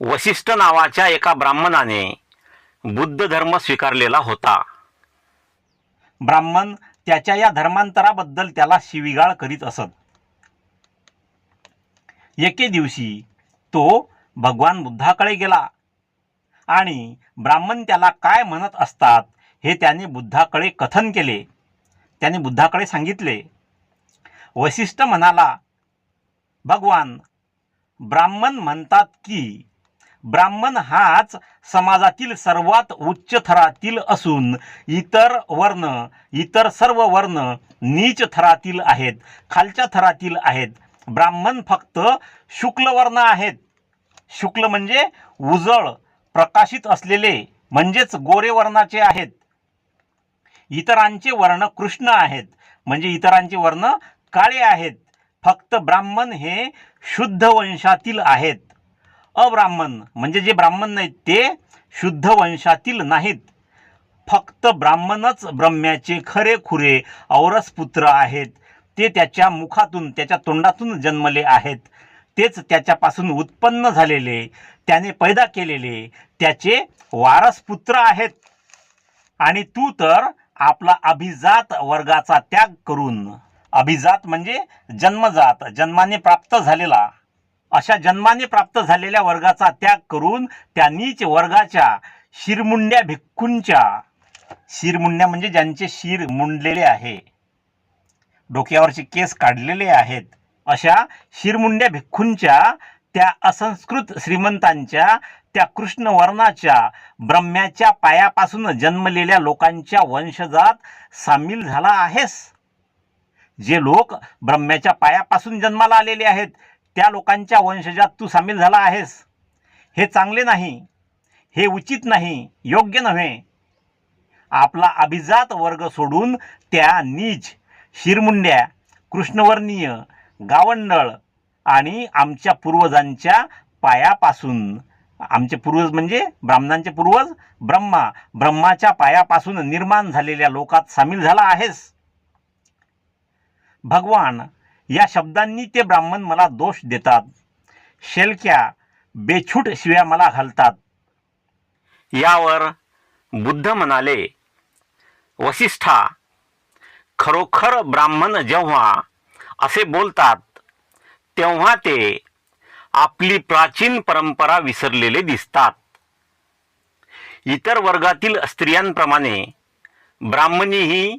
वशिष्ठ नावाच्या एका ब्राह्मणाने बुद्ध धर्म स्वीकारलेला होता. ब्राह्मण त्याच्या या धर्मांतराबद्दल त्याला शिविगाळ करीत असत. एके दिवशी तो भगवान बुद्धाकडे गेला आणि ब्राह्मण त्याला काय म्हणत असतात हे त्याने बुद्धाकडे कथन केले. त्याने बुद्धाकडे सांगितले वशिष्ठ म्हणाला भगवान ब्राह्मण म्हणतात की ब्राह्मण हाच समाजातील सर्वात उच्च थरातील असून इतर वर्ण इतर सर्व वर्ण नीच थरातील आहेत खालच्या थरातील आहेत. ब्राह्मण फक्त शुक्ल वर्ण आहेत. शुक्ल म्हणजे उजळ प्रकाशित असलेले म्हणजेच गोरे वर्णाचे आहेत. इतरांचे वर्ण कृष्ण आहेत. म्हणजे इतरांचे वर्ण काळे आहेत. फक्त ब्राह्मण हे शुद्ध वंशातील आहेत. अब्राह्मण. म्हणजे जे ब्राह्मण नाहीत ते शुद्ध वंशातील नाहीत. फक्त ब्राह्मणच ब्रह्म्याचे खरे खुरे औरस पुत्र आहेत. ते त्याच्या मुखातून त्याच्या तोंडातून जन्मले आहेत. तेच त्याच्यापासून उत्पन्न झालेले त्याने पैदा केलेले त्याचे वारस पुत्र आहेत. आणि तू तर आपला अभिजात वर्गाचा त्याग करून अभिजात म्हणजे जन्मजात जन्माने प्राप्त झालेला अशा जन्माने प्राप्त झालेल्या वर्गाचा त्याग करून त्यांनीच वर्गाच्या शिरमुंड्या भिक्खूंच्या शिरमुंड्या म्हणजे ज्यांचे शिर मुंडलेले आहे. डोक्यावरचे केस काढलेले आहेत. अशा शिरमुंड्या भिक्खूंच्या त्या असंस्कृत श्रीमंतांच्या त्या कृष्ण वर्णाच्या ब्रह्म्याच्या पायापासून जन्मलेल्या लोकांच्या वंशजात सामील झाला आहेस. जे लोक ब्रह्म्याच्या पायापासून जन्माला आलेले आहेत त्या लोकांच्या वंशजात तू सामील झाला आहेस. हे चांगले नाही हे उचित नाही योग्य नव्हे. आपला अभिजात वर्ग सोडून त्या नीच शिरमुंड्या कृष्णवर्णीय गावंडळ आणि आमच्या पूर्वजांच्या पायापासून आमचे पूर्वज म्हणजे ब्राह्मणांचे पूर्वज ब्रह्मा ब्रह्माच्या पायापासून निर्माण झालेल्या लोकात सामील झाला आहेस. भगवान या शब्दांनी ते ब्राह्मण मला दोष देतात. शेलक्या बेछूट शिव्या मला घालतात. यावर बुद्ध म्हणाले वसिष्ठा खरोखर ब्राह्मण जेव्हा असे बोलतात तेव्हा ते आपली प्राचीन परंपरा विसरलेले दिसतात. इतर वर्गातील स्त्रियांप्रमाणे ब्राह्मणीही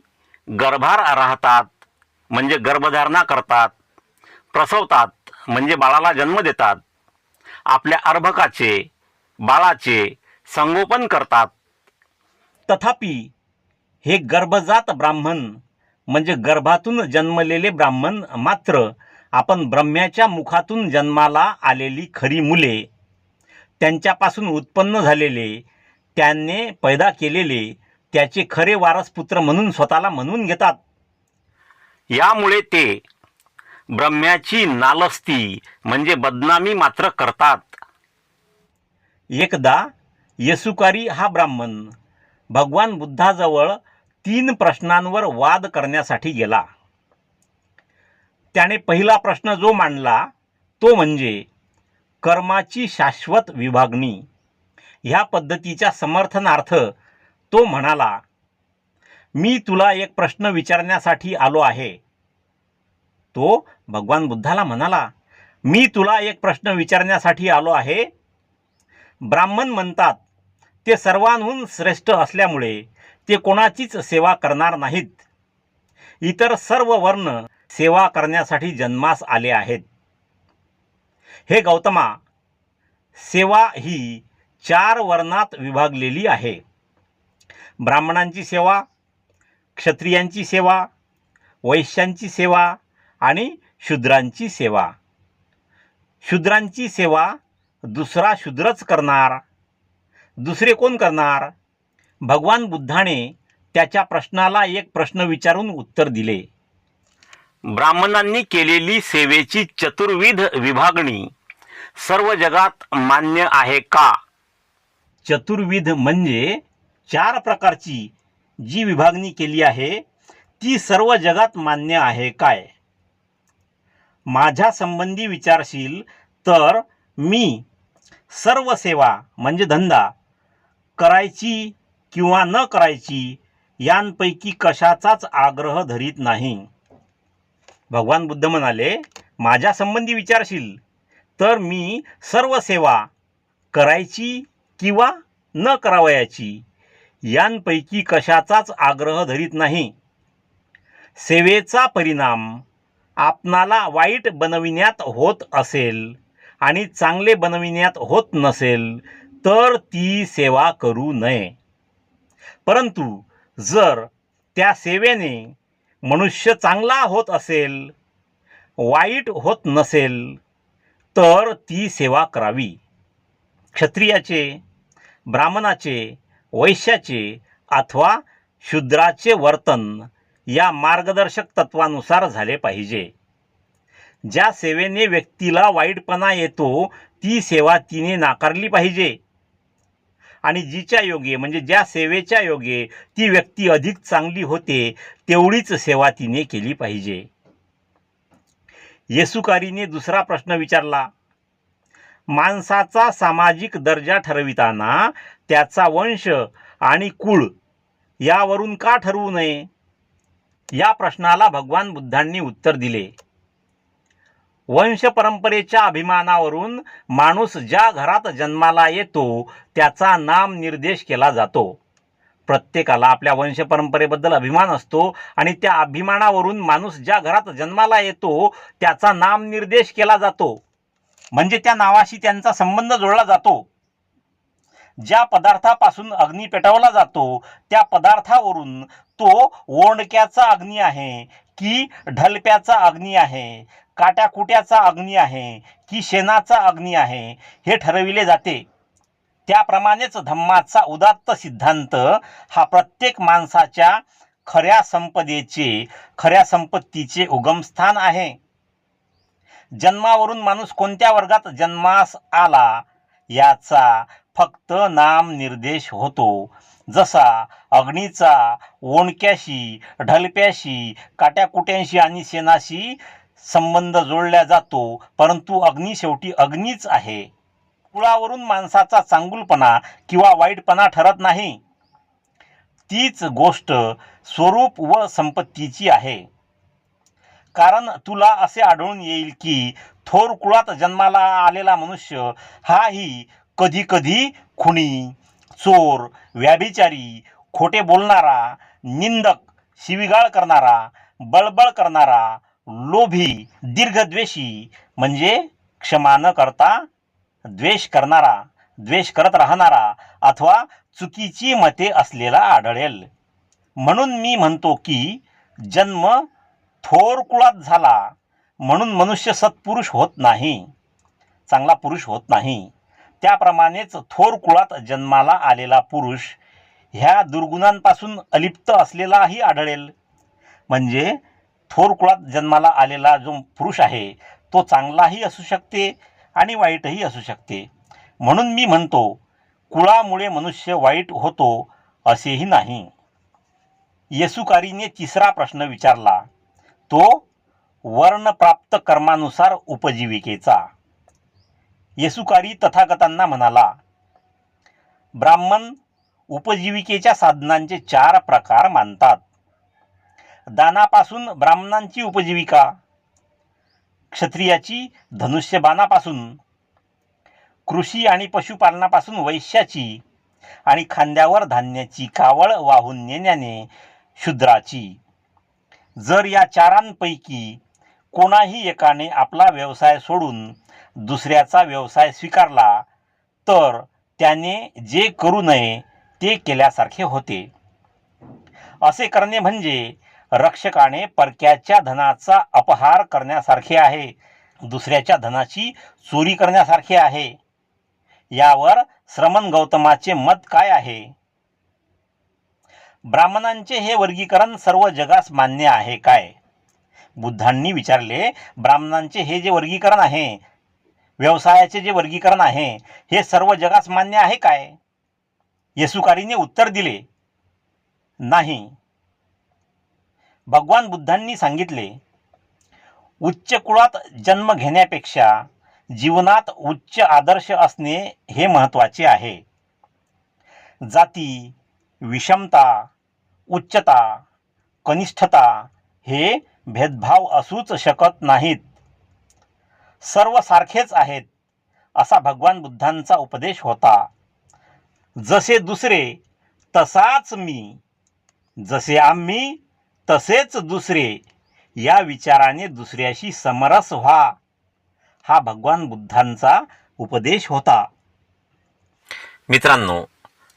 गर्भार राहतात. म्हणजे गर्भधारणा करतात प्रसवतात म्हणजे बाळाला जन्म देतात. आपल्या अर्भकाचे बाळाचे संगोपन करतात. तथापि हे गर्भजात ब्राह्मण म्हणजे गर्भातून जन्मलेले ब्राह्मण मात्र आपण ब्रह्म्याच्या मुखातून जन्माला आलेली खरी मुले त्यांच्यापासून उत्पन्न झालेले त्यांनी पैदा केलेले त्याचे खरे वारसपुत्र म्हणून स्वतःला म्हणून घेतात. यामुळे ते ब्रह्म्याची नालस्ती म्हणजे बदनामी मात्र करतात. एकदा येसुकारी हा ब्राह्मण भगवान बुद्धाजवळ तीन प्रश्नांवर वाद करण्यासाठी गेला. त्याने पहिला प्रश्न जो मांडला तो म्हणजे कर्माची शाश्वत विभागणी. ह्या पद्धतीच्या समर्थनार्थ तो म्हणाला मी तुला एक प्रश्न विचारण्यासाठी आलो आहे. तो भगवान बुद्धाला म्हणाला मी तुला एक प्रश्न विचारण्यासाठी आलो आहे. ब्राह्मण म्हणतात ते सर्वांहून श्रेष्ठ असल्यामुळे ते कोणाचीच सेवा करणार नाहीत. इतर सर्व वर्ण सेवा करण्यासाठी जन्मास आले आहेत. हे गौतमा सेवा ही चार वर्णात विभागलेली आहे. ब्राह्मणांची सेवा क्षत्रियांची सेवा वैश्यांची सेवा आणि शूद्रांची सेवा. शूद्रांची सेवा दुसरा शूद्रच करणार. दुसरे कोण करणार? भगवान बुद्धाने त्याच्या प्रश्नाला एक प्रश्न विचारून उत्तर दिले. ब्राह्मणांनी केलेली सेवेची चतुर्विध विभागणी सर्व जगात मान्य आहे का? चतुर्विध म्हणजे चार प्रकारची जी विभागणी केली आहे ती सर्व जगात मान्य आहे काय? माझ्या संबंधी विचारशील तर मी सर्व सेवा म्हणजे धंदा करायची किंवा न करायची यांपैकी कशाचाच आग्रह धरीत नाही. भगवान बुद्ध म्हणाले माझ्या संबंधी विचारशील तर मी सर्व सेवा करायची किंवा न करावयाची यांपैकी कशाचाच आग्रह धरीत नाही. सेवेचा परिणाम आपणाला वाईट बनविण्यात होत असेल आणि चांगले बनविण्यात होत नसेल तर ती सेवा करू नये. परंतु जर त्या सेवेने मनुष्य चांगला होत असेल वाईट होत नसेल तर ती सेवा करावी. क्षत्रियाचे ब्राह्मणाचे वैश्याचे अथवा शूद्राचे वर्तन या मार्गदर्शक तत्वानुसार झाले पाहिजे. ज्या सेवेने व्यक्तीला वाईटपणा येतो ती सेवा तिने नाकारली पाहिजे. आणि जिच्या योगे म्हणजे ज्या सेवेच्या योगे ती व्यक्ती अधिक चांगली होते तेवढीच सेवा तिने केली पाहिजे. येसुकारीने दुसरा प्रश्न विचारला माणसाचा सामाजिक दर्जा ठरविताना त्याचा वंश आणि कुळ यावरून का ठरवू नये? या प्रश्नाला भगवान बुद्धांनी उत्तर दिले. वंश परंपरेच्या अभिमानावरून माणूस ज्या घरात जन्माला येतो त्याचा नाम निर्देश केला जातो. प्रत्येकाला आपल्या वंश परंपरेबद्दल अभिमान असतो आणि त्या अभिमानावरून माणूस ज्या घरात जन्माला येतो त्याचा नाम निर्देश केला जातो. म्हणजे त्या नावाशी त्यांचा संबंध जोडला जातो. ज्या पदार्थापासून अग्नी पेटवला जातो त्या पदार्थावरून तो ओंडक्याचा अग्नी आहे की ढलप्याचा अग्नी आहे काट्याकुट्याचा अग्नी आहे की शेणाचा अग्नी आहे हे ठरविले जाते. त्याप्रमाणेच धम्माचा उदात्त सिद्धांत हा प्रत्येक माणसाच्या खऱ्या संपदेचे खऱ्या संपत्तीचे उगमस्थान आहे. जन्मावरून माणूस कोणत्या वर्गात जन्मास आला याचा फक्त नाम निर्देश होतो. जसा अग्नीचा ओणक्याशी ढलप्याशी काट्याकुट्यांशी आणि शेणाशी संबंध जोडला जातो परंतु अग्नी शेवटी अग्नीच आहे. कुळावरून माणसाचा चांगुलपणा किंवा वाईटपणा ठरत नाही. तीच गोष्ट स्वरूप व संपत्तीची आहे. कारण तुला असे आढळून येईल की थोर कुळात जन्माला आलेला मनुष्य हाही कधी कधी खुणी चोर व्याभिचारी खोटे बोलणारा निंदक शिविगाळ करणारा बळबळ करणारा लोभी दीर्घद्वेषी म्हणजे क्षमा न करता द्वेष करणारा द्वेष करत राहणारा अथवा चुकीची मते असलेला आढळेल. म्हणून मी म्हणतो की जन्म थोर कुळात झाला म्हणून मनुष्य सत्पुरुष होत नाही. चांगला पुरुष होत नाही. त्याप्रमाणेच थोर कुळात जन्माला आलेला पुरुष ह्या दुर्गुणांपासून अलिप्त असलेलाही आढळेल. म्हणजे थोर कुळात जन्माला आलेला जो पुरुष आहे तो चांगलाही असू शकते आणि वाईटही असू शकते. म्हणून मी म्हणतो कुळामुळे मनुष्य वाईट होतो असेही नाही. येसुकारीने तिसरा प्रश्न विचारला तो वर्णप्राप्त कर्मानुसार उपजीविकेचा. येसुकारी तथागतांना म्हणाला ब्राह्मण उपजीविकेच्या साधनांचे चार प्रकार मानतात. दानापासून ब्राह्मणांची उपजीविका क्षत्रियाची धनुष्यबाणापासून कृषी आणि पशुपालनापासून वैश्याची आणि खांद्यावर धान्याची कावळ वाहून नेण्याने शूद्राची. जर या चारांपैकी कोणाही एकाने आपला व्यवसाय सोडून दुसऱ्याचा व्यवसाय स्वीकारला तर त्याने जे करू नये ते केल्यासारखे होते. असे करणे म्हणजे रक्षकाने परक्याच्या धनाचा अपहार करण्यासारखे आहे दुसऱ्याच्या धनाची चोरी करण्यासारखे आहे. यावर श्रमण गौतमाचे मत काय आहे? ब्राह्मणांचे हे वर्गीकरण सर्व जगास मान्य आहे काय? बुद्धांनी विचारले ब्राह्मणांचे हे जे वर्गीकरण आहे व्यवसायाचे जे वर्गीकरण आहे हे सर्व जगास मान्य आहे काय? येसुकारीने उत्तर दिले नाही. भगवान बुद्धांनी सांगितले उच्च कुळात जन्म घेण्यापेक्षा जीवनात उच्च आदर्श असणे हे महत्त्वाचे आहे. जाती विषमता उच्चता कनिष्ठता हे भेदभाव असूच शकत नाहीत. सर्व सारखेच आहेत असा भगवान बुद्धांचा उपदेश होता. जसे दुसरे तसाच मी. जसे आम्ही तसेच दुसरे. या विचाराने दुसऱ्याशी समरस व्हा हा भगवान बुद्धांचा उपदेश होता. मित्रांनो